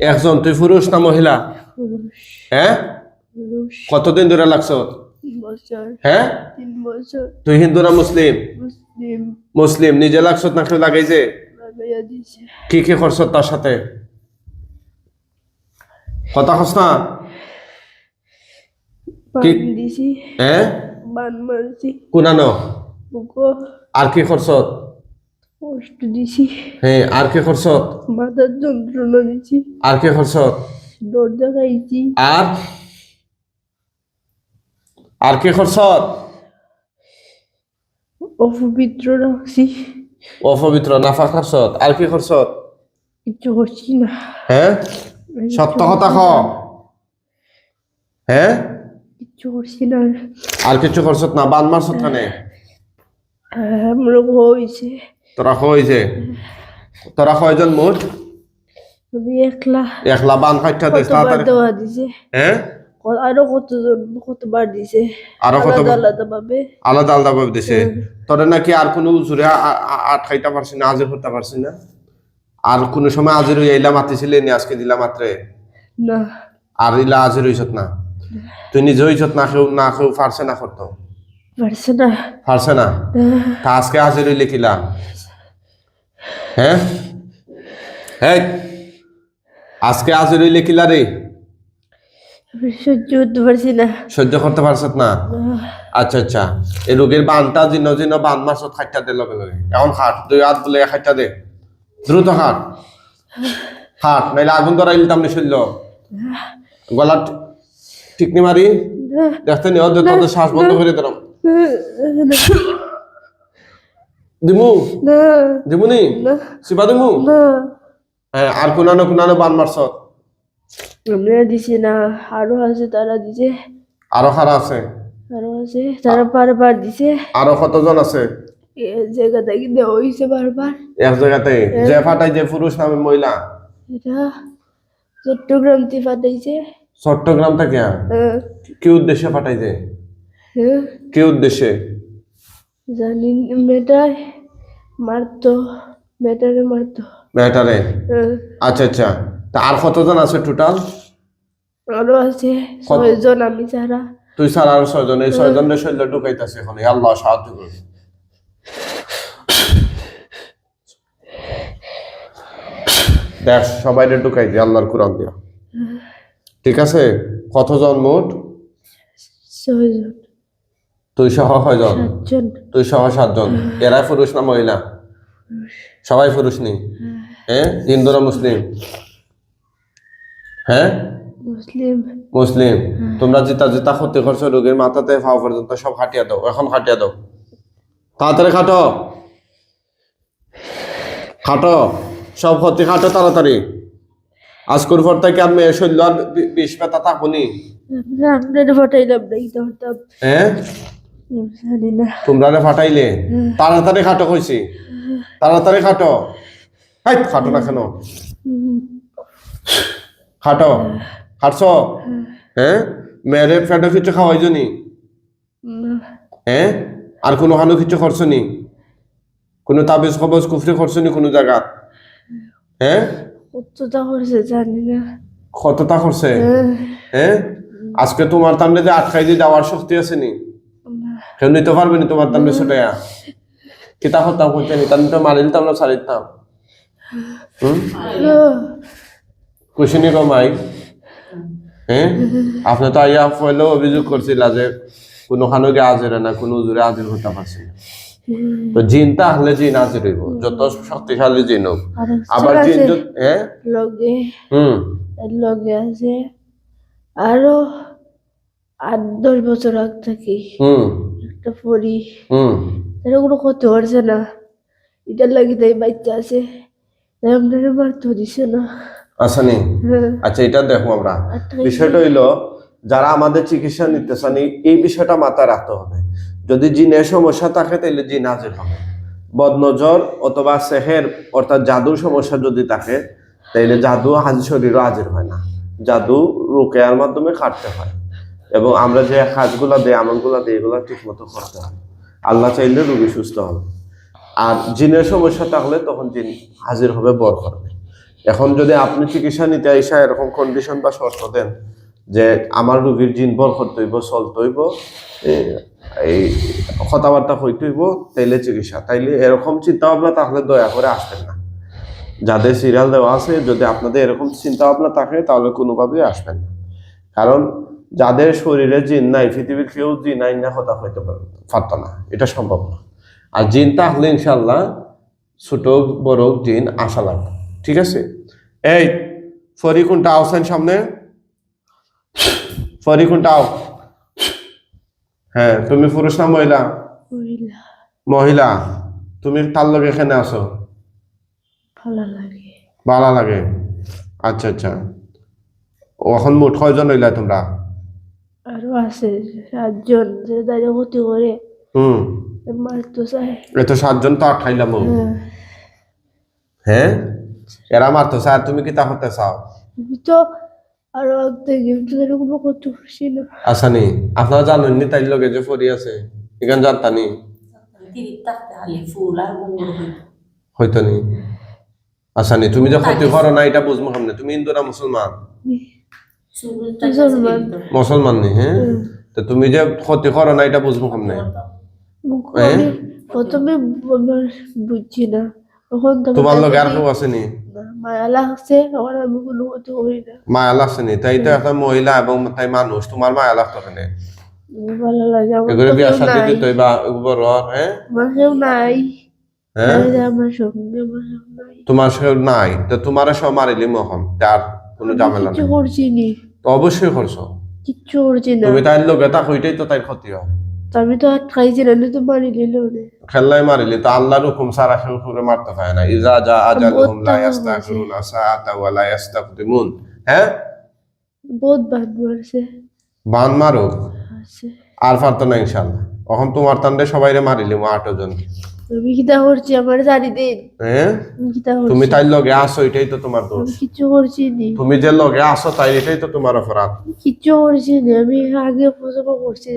একজন তুই পুরুষ না মহিলা? হ্যাঁ? কতদিন ধরে লাগছ? হ্যাঁ? তুই হিন্দু না মুসলিম? মুসলিম। নিজে লাগছ না কেউ লাগাইছে? কি কি করছ তার সাথে? কথা কস না। হ্যাঁ? কুনানো? আর কি করছ? কষ্ট দিছি। হ্যাঁ আর কি করছ? মাথার যন্ত্রণা দিছি। আর কি করছ? দরজা খাইছি। আর? আর কি করছ? অপবিত্র রাখছি অপবিত্র নাফা করছ? আর কি করছ? কিচ্ছু করছি না। হ্যাঁ? সত্য কথা ক হ্যাঁ? কিচ্ছু করছি না। আর কিছু করছ না? বান মারছ কানে? আমরা হয়েছে। তোরা হয়েছে তোরা কয়জন মোট একলা। একলা বান খাইটা দেশ তাড়াতাড়ি। হ্যাঁ আরও কতজন কতবার দিছে? আরও কত আলাদা ভাবে আলাদা আলাদা ভাবে দিছে তোরা নাকি আর কোনো উজুরে আটকাইতে পারছি না হাজির করতে পারছি না। আর কোনো সময় হাজির হয়ে এলাম মাতিছিলি নি আজকে দিলাম মাত্রে? না। আর ইলা হাজির হইছত না? তুই নিজে হইছত না কেউ না কেউ পারছে না করতো? পারছে না। পারছে না? তা আজকে হাজির হইলে হ্যাঁ? হ্যাঁ আজকে হাজির হইলে কিলা রে সহ্য করতে পারছি না। সহ্য করতে পারছত না? আচ্ছা আচ্ছা। এই রোগীর বানটা জিন জিন বান মাছত খাইটা দে লগে লগে। এখন খাট দুই হাত বলে খাইটা দে। দ্রুত খাট খাট নাইলে আগুন ধরাইলে তামনি শৈল। গলা টি- টিকনি মারি। দেখতে নিও যে তোদের শ্বাস বন্ধ করে দিলাম। দিমু না। দিমুনি না। শিবা দিমু হ্যাঁ আর কোনানো কোনানো বান মারছত আমরা দিছে না আরও আছে তারা দিছে আরও খারা আছে আরও আছে তারা বারবার দিছে আরও কতজন আছে এ জায়গা থেকে দেওয়া হয়েছে বারবার এক জায়গাতে যে ফাটাই যে পুরুষ নামে মহিলা এটা চট্টগ্রাম থেকে পাঠাইছে চট্টগ্রাম থেকে কি উদ্দেশ্যে ফাটাইছে কি উদ্দেশ্যে জানি না, মেয়েটায় মারতো মেয়েটারে মারতো। ব্যাটারে? হ্যাঁ, আচ্ছা আচ্ছা। তা আর কতজন আছে টোটাল আরও আছে ছয়জন আমি ছাড়া। তুই স্যার আর ছয়জন। এই ছয়জনের শৈল ঢুকাইতেছে এখন। আল্লাহ সাহায্য করবে দেখ সবাই ঢুকাই দি আল্লাহর কোরআন দিয়া। ঠিক আছে? কতজন মোট? ছয়জন। তুই সহ কয়জন? তুই সহ সাতজন। এরা পুরুষ না মহিলা? সবাই পুরুষ নি? হ্যাঁ। হিন্দু না মুসলিম? হ্যাঁ? মুসলিম। মুসলিম। তোমরা জিতা জিতা ক্ষতি করছ রোগীর মাথাতে পর্যন্ত সব খাটিয়া দাও। এখন খাটিয়া দাও। তাড়াতাড়ি খাটো। খাটো। সব ক্ষতি খাটো তাড়াতাড়ি। আজকের পর থেকে আর মেয়ে শৈল আর বিষ পেতা থাকুনি। হ্যাঁ? তোমরা ফাটাইলে? তাড়াতাড়ি খাটো কইছি। তাড়াতাড়ি খাটো। হাই খাটো না কেন? খাটো? খাটছো? হ্যাঁ? মেয়েরে ফেটো কিছু খাওয়াই জনি হ্যাঁ? আর কোনো হানো কিছু করছ নি? কোনো তাবিজ কবজ কুফরি করছ নি কোনো জায়গা? হ্যাঁ? কতটা করছে জানি না কতটা করছে? হ্যাঁ, আজকে তোমার তামনে যে আটকাই দিয়ে যাওয়ার শক্তি আছে না, কেউ নিতে পারবে নি তোমার তামনে ছুটাইয়া কিতা হতাম করতে নি তামনে তো মারি দিতাম না ছাড়ি দিতাম কুশিনি কমাই হ্যাঁ আপনি তো আইয়া পয়লেও অভিযোগ করছিল যে কোনো খানো গে হাজির না কোনো জোরে হাজির হতে পারছি না তো জিনটা আসলে জিন হাজির হইব যত শক্তিশালী জিন হোক আবার জিন হ্যাঁ লগে হুম লগে আছে আরও আট দশ বছর আগ থাকি হুম একটা পরি। তারা কোনো করতে পারছে না। এটার লাগি তাই বাচ্চা আছে। তাই আপনারা মারতে দিছে না। আসেনি? হ্যাঁ, আচ্ছা এটা দেখো আমরা। বিষয়টা হইল যারা আমাদের চিকিৎসা নিতে চান এই- বিষয়টা মাথায় রাখতে হবে। যদি জিনের সমস্যা থাকে তাহলে জিন হাজির হবে। বদনজর অথবা সেহের অর্থাৎ জাদুর সমস্যা যদি থাকে তাইলে জাদু হাজির শরীরও হাজির হয় না। জাদু রুকেয়ার মাধ্যমে কাটতে হয়। এবং আমরা যে কাজগুলো দিই, আমলগুলো দিই, এগুলো ঠিক মতো করতে হবে আল্লাহ চাইলে রুগী সুস্থ হবে। আর জিনের সমস্যা থাকলে তখন জিন হাজির হবে, বর করবে। এখন যদি আপনি চিকিৎসা নিতে আইসা এরকম কন্ডিশন বা শর্ত দেন যে আমার রুগীর জিন বল করতে হইব, চলতে হইব এই কথাবার্তা হইতে হইব, তাইলে চিকিৎসা। তাইলে এরকম চিন্তা ভাবনা তাহলে দয়া করে আসবেন না। যাদের সিরিয়াল দেওয়া আছে, যদি আপনাদের এরকম চিন্তা ভাবনা থাকে, তাহলে কোনোভাবেই আসবেন না। কারণ যাদের শরীরে জিন নাই পৃথিবীর কেউ জিন আইন না কথা হইতে পার- পারত না এটা সম্ভব না। আর জিন তাহলে ইনশাল্লাহ ছোট বড় জিন আসা লাগবে ঠিক আছে? এই ফরি কোনটা আওসেন সামনে। ফরি কোনটা আও। হ্যাঁ তুমি পুরুষ না মহিলা? মহিলা। তুমি তার লগে এখানে আসো ভালো লাগে। ভালো লাগে। আচ্ছা আচ্ছা। এখন মোট কয়জন হইলা তোমরা? আরও আছে সাতজন যে দাঁড়িয়ে ক্ষতি করে। হুম। মারতো চাই। এত সাতজন তো আঠাইলাম হ্যাঁ। হ্যাঁ? এরা মারতো স্যার তুমি কি তা হতে চাও? তো আরও এরকম করতে আসানি আপনারা জানেন নি তাই লগে যে ফরি আছে? এখান জানতানি হয়তো নি। আসানি তুমি যে ক্ষতি করো না এটা বুঝব সামনে। তুমি হিন্দু না। মুসলমান. মুসলমান নি হ্যাঁ তো তুমি যে ক্ষতি করো না এটা বুঝব? আমি প্রথমে বুঝছি না। তোমার লগে আর কেউ আসেনি তাই তো একটা মহিলা এবং তাই মানুষ তোমার কেনে? এগুলো বিয়া শাদি নাই। বা বড় হ্যাঁ নাই। হ্যাঁ? সঙ্গে নাই। নাই। তো তোমার সব মারিলি মহন তার কোনো ঝামেলা নেই। করছি নি। তো অবশ্যই করছ। কিচ্ছু করছি না। তুমি তাই লোকে তা হইটাই তো তাই ক্ষতি হয়। আমি তো আর খাইছি না তো মারি নিল খেললাই মারিলি তো আল্লাহর হুকুম সারা কেউ করে মারতে পারে না। ইজা যা আজালুহুম লা বহুত ইয়াস্তাখিরুনা সাআতা ওয়া লা ইয়াস্তাকদিমুন হ্যাঁ? বহুত বাদ মারছে। বান মারো আর পারতো না ইনশাআল্লাহ। এখন তোমার তান্ডে সবাইরে মারিলি মা আট জন কিতা করছি? আমার জানি দিন হ্যাঁ কিতা করছি? তুমি তাই লগে আসো এটাই তো তোমার দোষ। করছি নি। তুমি যে লগে আসো তাই এটাই তো তোমার অপরাধ। করছি নি। আমি আগে ফসল করছি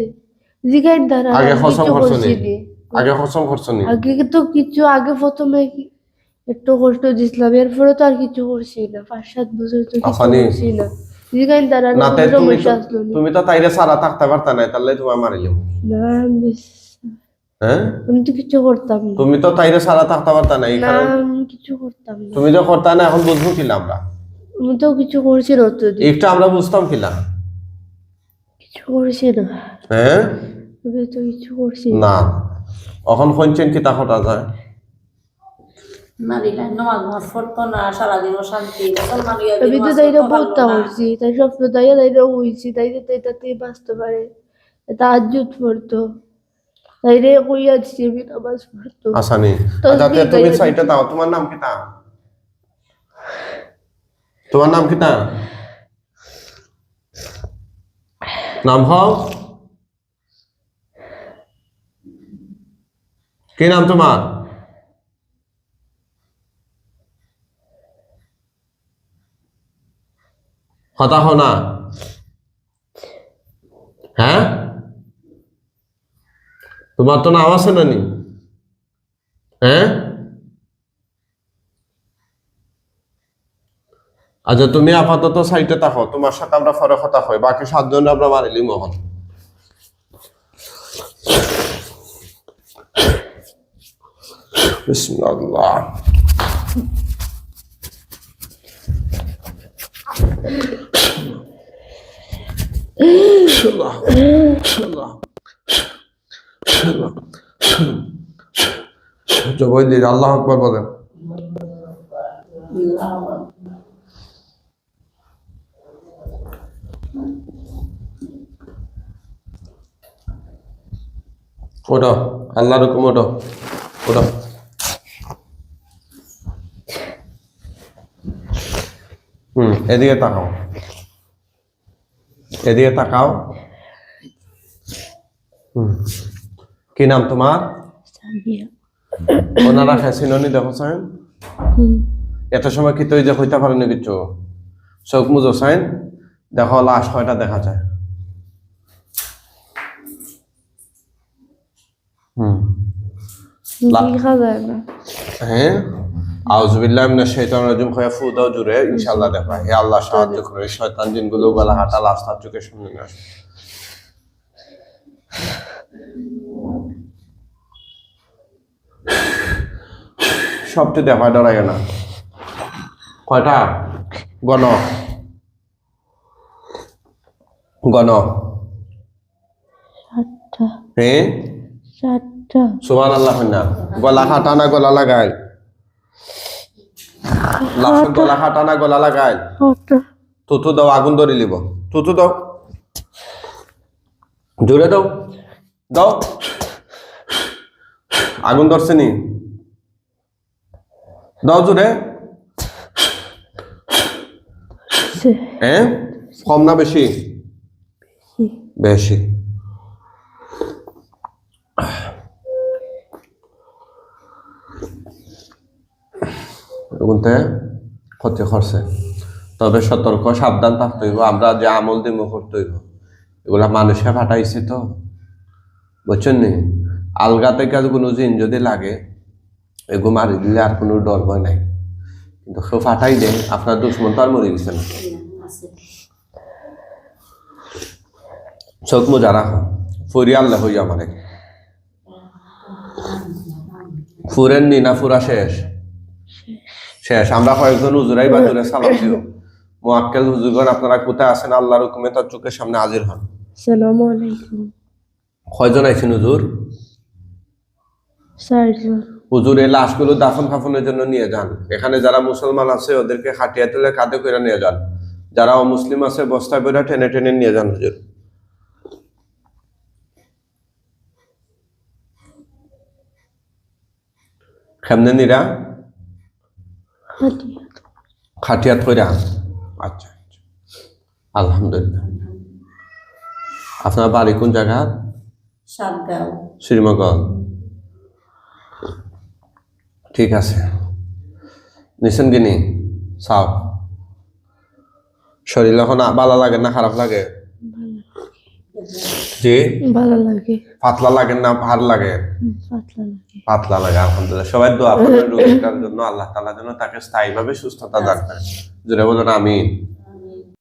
জিগাইন তারা আগে করছি নি? আগে কসম করছ নি? আগে তো কিছু আগে প্রথমে একটু কষ্ট দিছিলাম। এরপরে তো আর কিছু করছি না। পাঁচ সাত বছর তো কিছু। করছি না। না তাই তুমি তো তুমি তো তাইরে সারা থাকতে পারতা না তাহলে তোমার মারিলিম না হ্যাঁ? আমি তো কিছু করতাম না। তুমি তো তাইরে সারা থাকতে পারতা না এই কারণে আমি কিছু করতাম না। তুমি যে করতা না এখন বুঝব কিলা আমরা আমি তো কিছু করছি না একটু আমরা বুঝতাম কিলা কিছু করছি না। হ্যাঁ? তো কিছু করছি না। এখন শুনছেন কিতা কথা যায়? আমি তো তাইরা বলতে করছি তাই স্বপ্ন তাইরা তাইরা হইছি তাই তাতে বাঁচতে পারে। তাহাজুত পড়তো। তাইরে কইয়া আমি নামাজ পড়তো। আসানি তো তে ঠিক তুমি আছে। দাও তোমার নাম তোমার নাম নাম হও। কি নাম তোমার? কথা হো না। হ্যাঁ? তোমার তো নাম আছে না নি হ্যাঁ? আচ্ছা তুমি আপাতত সাইটে থাকো। তোমার সাথে আমরা পরে কথা হয়। বাকি সাতজন আমরা মারিলি মোহন বিসমিল্লাহ। আল্লাহ আকবার বলেন। ওঠো আল্লাহর ওঠো। ওঠো। হুম এদিকে তাকাও। এদিকে তাকাও। কি নাম তোমার? ওনারা খাইছিলনি দেখো সাইন। এত সময় কি তুই যে হইতে পারেনি কিছু? চোখ মুজো সাইন। দেখো লাশ কয়টা দেখা যায়? হুম। না। হ্যাঁ? আউজুবিল্লাহ জুড়ে ইনশাআল্লাহ দেখা। হে আল্লাহ সাহায্য করে। শয়তান জিনগুলো গলা হাঁটা লাস্তার চোখের সামনে নিয়ে আসো। সবটি দেখা ডরাই না। কয়টা? গণ। গণ। হ্যাঁ সুমান আল্লাহ না। গলা হাঁটা না গলা লাগাই লাস্ট গলা হাঁটানা গলা লাগাই। তুতু দাও আগুন ধরে লিব তুতু দাও। জোরে দাও। দাও। আগুন ধরছে নি? দাও জোরে। হ্যাঁ কম না বেশি। বেশি। এগুনতে ক্ষতি করছে। তবে সতর্ক, সাবধান থাকতে হইব। আমরা যে আমল দিব, করতে হইব। এগুলা মানুষে ফাটাইছে তো। বুঝছেন নি? আলগা থেকে কোনো জিন যদি লাগে, এগু মারি দিলে আর কোনো ডর ভয় নাই। কিন্তু কেউ ফাটাই দেয়, আপনার দুশ্মন তো আর মরে গেছে না। চোখ মোজা রাখো। ফুরি আল্লাহ হইয়া আমারে ফুরেন নি না ফুরা শেষ? শেষ। আমরা কয়েকজন হুজুরাই বা দূরে সালাম দিও। মোয়াক্কেল হুজুরগণ আপনারা কোথায় আছেন? আল্লাহর হুকুমে তার চোখের সামনে হাজির হন। সালামু আলাইকুম। কয়জন আইছেন হুজুর? চারজন। হুজুর এই লাশগুলো দাফন কাফনের জন্য নিয়ে যান। এখানে যারা মুসলমান আছে ওদেরকে খাটিয়া তুলে কাঁধে করে নিয়ে যান। যারা অমুসলিম আছে বস্তায় বেড়া টেনে টেনে নিয়ে যান হুজুর। কেমনে নিরা? হাতিয়া খাটিয়া থইরা আচ্ছা আচ্ছা। আলহামদুলিল্লাহ। আপনার বাড়ি কোন জায়গা? শ্রীমগল ঠিক আছে। নিছেন কিনি? চাও। শরীর এখন ভালো লাগে না খারাপ লাগে? জি ভালো লাগে। পাতলা লাগে না ভার লাগে? পাতলা লাগে। পাতলা লাগে আলহামদুলিল্লাহ। সবাই দোয়া করেন রোগীটার জন্য আল্লাহ তাআলা যেন তাকে স্থায়ীভাবে সুস্থতা দান করেন। জোরে বলুন আমিন।